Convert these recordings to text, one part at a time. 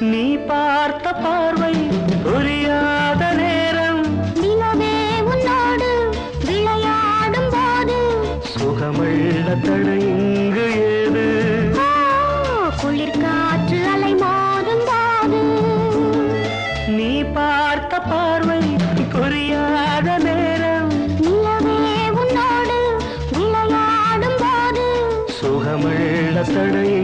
நீ பார்த்த பார்வை புரியாத நேரம். நிலவே உன்னோடு விளையாடும் போது. சுகமுள்ள தடையுங்கு ஏது? குளிர்காற்று அலை மோதும் போது. நீ பார்த்த பார்வை புரியாத நேரம். நிலவே உன்னோடு விளையாடும் போது. சுகமுள்ள தடையுங்கு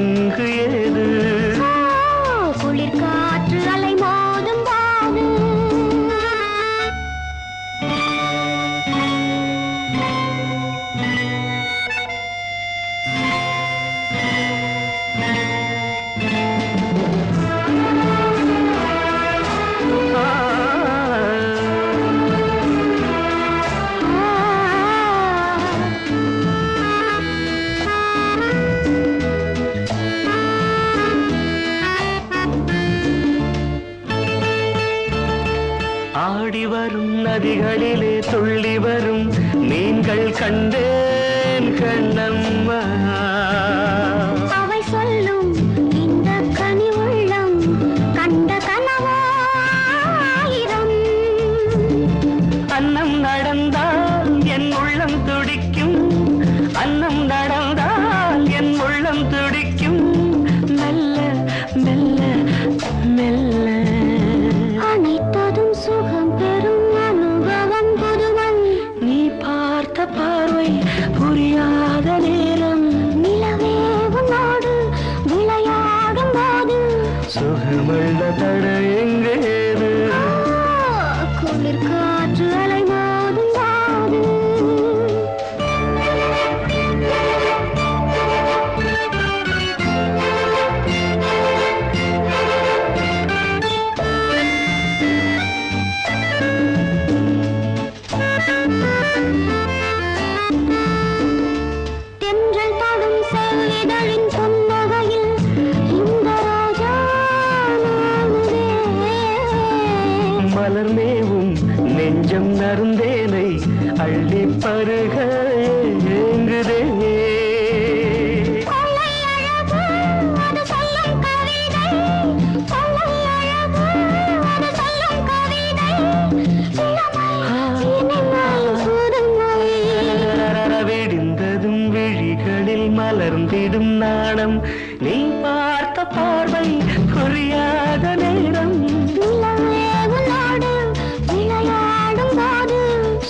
நதிகளிலே துள்ளி வரும் மீன்கள் கண்டேன் கண்ணம். மலர் மேவும் நெஞ்சம் நருந்தேனை அள்ளி பருக கண்ணில் மலர்ந்திடும் நாணம். நீ பார்த்த பார்வை புரியாத நேரம்.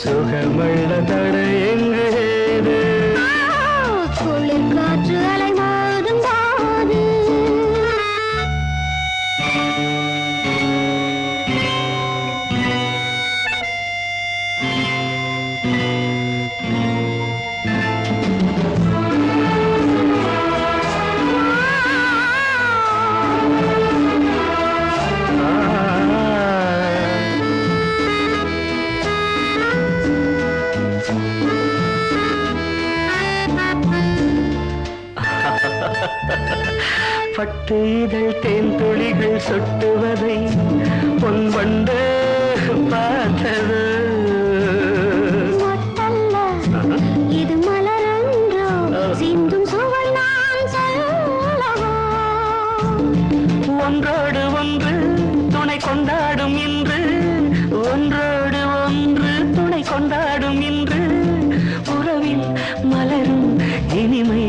சுகமுள்ள தடை எங்கு குளிர்காற்று அலை மாதும் பட்டு இதழ் தேன் துளிகள் சொட்டுவதை பொன் வண்டு பார்த்தது. ஒன்று துணை கொண்டாடும் இன்று ஒன்று துணை கொண்டாடும் இன்று உறவில் மலரும் இனிமை